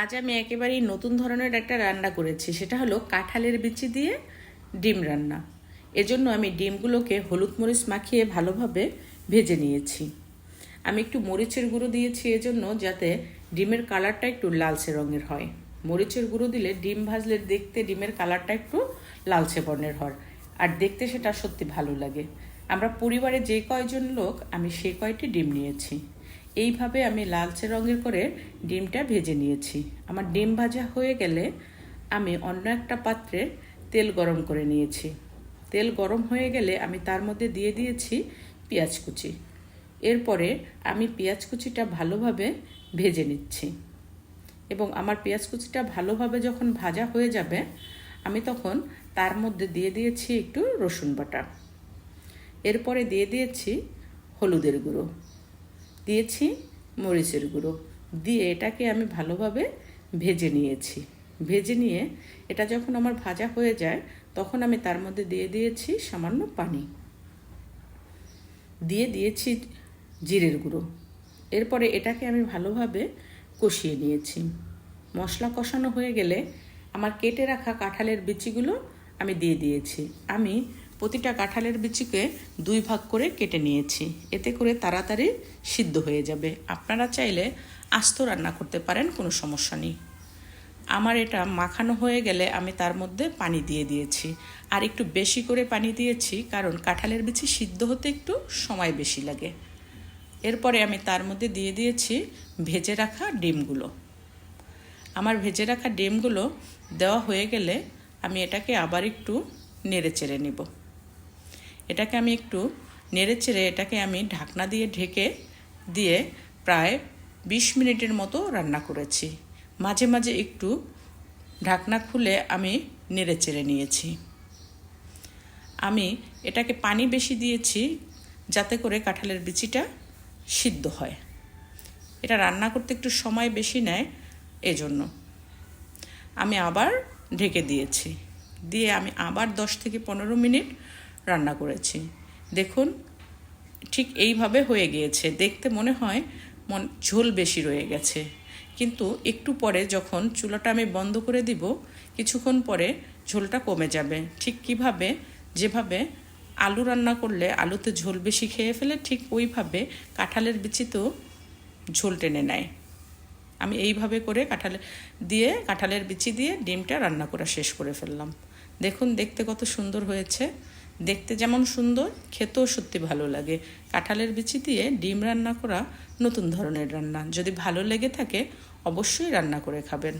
আজ আমি একেবারেই নতুন ধরনের একটা রান্না করেছি। সেটা হলো কাঁঠালের বিচি দিয়ে ডিম রান্না। এজন্য আমি ডিমগুলোকে হলুদ মরিচ মাখিয়ে ভালোভাবে ভেজে নিয়েছি। আমি একটু মরিচের গুঁড়ো দিয়েছি এজন্য যাতে ডিমের কালারটা একটু লালচে রঙের হয়। মরিচের গুঁড়ো দিলে ডিম ভাজলে দেখতে ডিমের কালারটা একটু লালচে বর্ণের হয়। আর দেখতে সেটা সত্যি ভালো লাগে। আমরা পরিবারে যে কয়জন লোক, আমি সে কয়টি ডিম নিয়েছি। এইভাবে আমি লালচে রঙের করে ডিমটা ভেজে নিয়েছি। আমার ডিম ভাজা হয়ে গেলে আমি অন্য একটা পাত্রে তেল গরম করে নিয়েছি। তেল গরম হয়ে গেলে আমি তার মধ্যে দিয়ে দিয়েছি পেঁয়াজ কুচি। এরপরে আমি পেঁয়াজ কুচিটা ভালোভাবে ভেজে নিচ্ছি। এবং আমার পেঁয়াজ কুচিটা ভালোভাবে যখন ভাজা হয়ে যাবে, আমি তখন তার মধ্যে দিয়ে দিয়েছি একটু রসুন বাটা। এরপরে দিয়ে দিয়েছি হলুদের গুঁড়ো। দিয়েছি মরিচের গুঁড়ো। দিয়ে এটাকে আমি ভালোভাবে ভেজে নিয়েছি। ভেজে নিয়ে এটা যখন আমার ভাজা হয়ে যায়, তখন আমি তার মধ্যে দিয়ে দিয়েছি সামান্য পানি। দিয়ে দিয়েছি জিরের গুঁড়ো। এরপরে এটাকে আমি ভালোভাবে কষিয়ে নিয়েছি। মশলা কষানো হয়ে গেলে আমার কেটে রাখা কাঁঠালের বিচিগুলো আমি দিয়ে দিয়েছি। আমি প্রতিটা কাঁঠালের বিচিকে দুই ভাগ করে কেটে নিয়েছি। এতে করে তাড়াতাড়ি সিদ্ধ হয়ে যাবে। আপনারা চাইলে আস্ত রান্না করতে পারেন, কোনো সমস্যা নেই। আমার এটা মাখানো হয়ে গেলে আমি তার মধ্যে পানি দিয়ে দিয়েছি। আর একটু বেশি করে পানি দিয়েছি কারণ কাঁঠালের বিচি সিদ্ধ হতে একটু সময় বেশি লাগে। এরপরে আমি তার মধ্যে দিয়ে দিয়েছি ভেজে রাখা ডিমগুলো। আমার ভেজে রাখা ডিমগুলো দেওয়া হয়ে গেলে আমি এটাকে আবার একটু নেড়ে চেড়ে নেব। এটাকে আমি একটু নেড়ে চেড়ে এটাকে আমি ঢাকনা দিয়ে ঢেকে দিয়ে প্রায় বিশ মিনিটের মতো রান্না করেছি। মাঝে মাঝে একটু ঢাকনা খুলে আমি নেড়ে চেড়ে নিয়েছি। আমি এটাকে পানি বেশি দিয়েছি যাতে করে কাঁঠালের বিচিটা সিদ্ধ হয়। এটা রান্না করতে একটু সময় বেশি নেয় এজন্য। আমি আবার ঢেকে দিয়েছি। দিয়ে আমি আবার দশ থেকে পনেরো মিনিট রান্না করেছি। দেখুন, ঠিক এইভাবে হয়ে গিয়েছে। দেখতে মনে হয় মন, ঝোল বেশি রয়ে গেছে। কিন্তু একটু পরে যখন চুলাটা আমি বন্ধ করে দিব, কিছুক্ষণ পরে ঝোলটা কমে যাবে। ঠিক কীভাবে? যেভাবে আলু রান্না করলে আলুতে ঝোল বেশি খেয়ে ফেলে, ঠিক ওইভাবে কাঁঠালের বিচিতেও ঝোল টেনে নেয়। আমি এইভাবে করে কাঁঠালে দিয়ে, কাঁঠালের বিচি দিয়ে ডিমটা রান্না করা শেষ করে ফেললাম। দেখুন, দেখতে কত সুন্দর হয়েছে। দেখতে যেমন সুন্দর, খেতেও সত্যি ভালো লাগে। কাঁঠালের বিচি দিয়ে ডিম রান্না করা নতুন ধরনের রান্না। যদি ভালো লেগে থাকে, অবশ্যই রান্না করে খাবেন।